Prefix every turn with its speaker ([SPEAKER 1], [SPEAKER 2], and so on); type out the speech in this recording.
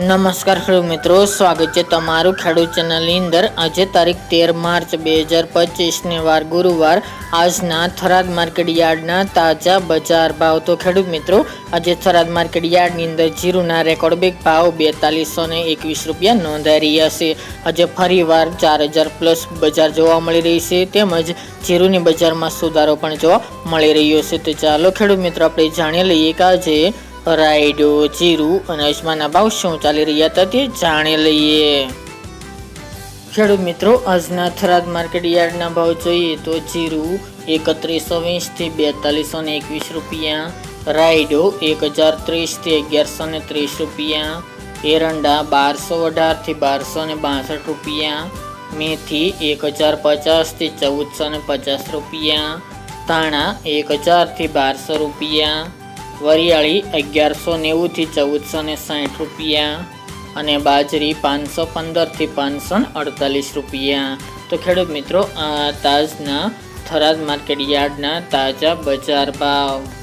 [SPEAKER 1] નમસ્કાર ખેડૂત મિત્રો, સ્વાગત છે તમારું ખેડૂત ચેનલની અંદર. આજે તારીખ તેર માર્ચ બે હજાર પચીસને વાર, ગુરુવાર. આજના થરાદ માર્કેટ યાર્ડના તાજા બજાર ભાવ. તો ખેડૂત મિત્રો, આજે થરાદ માર્કેટ યાર્ડની અંદર જીરુના રેકોર્ડ બેગ ભાવ બેતાલીસો ને એકવીસ રૂપિયા નોંધાઈ રહ્યા છે. આજે ફરીવાર ચાર હજાર પ્લસ બજાર જોવા મળી રહી છે. તેમજ જીરુની બજારમાં સુધારો પણ જોવા મળી રહ્યો છે. તો ચાલો ખેડૂત મિત્રો, આપણે જાણી લઈએ કે આજે રાયડો, જીરું અને અજમાના ભાવ શું ચાલી રહ્યા હતા તે જાણી લઈએ. ખેડૂત મિત્રો, આજના થરાદ માર્કેટ યાર્ડના ભાવ જોઈએ તો જીરું એકત્રીસો વીસથી બેતાલીસો ને એકવીસ રૂપિયા, રાયડો એક હજાર ત્રીસથી અગિયારસો ને ત્રીસ રૂપિયા, એરંડા બારસો અઢારથી બારસો ને બાસઠ રૂપિયા, મેથી એક હજાર પચાસથી ચૌદસો ને પચાસ રૂપિયા તાણા એક હજારથી બારસો રૂપિયા વરિયાળી અગિયારસો નેવુંથી ચૌદસો ને સાઠ રૂપિયા અને બાજરી પાંચસો પંદરથી પાંચસો અડતાલીસ રૂપિયા. તો ખેડૂત મિત્રો, આ તાજના થરાદ માર્કેટ યાર્ડના તાજા બજાર ભાવ.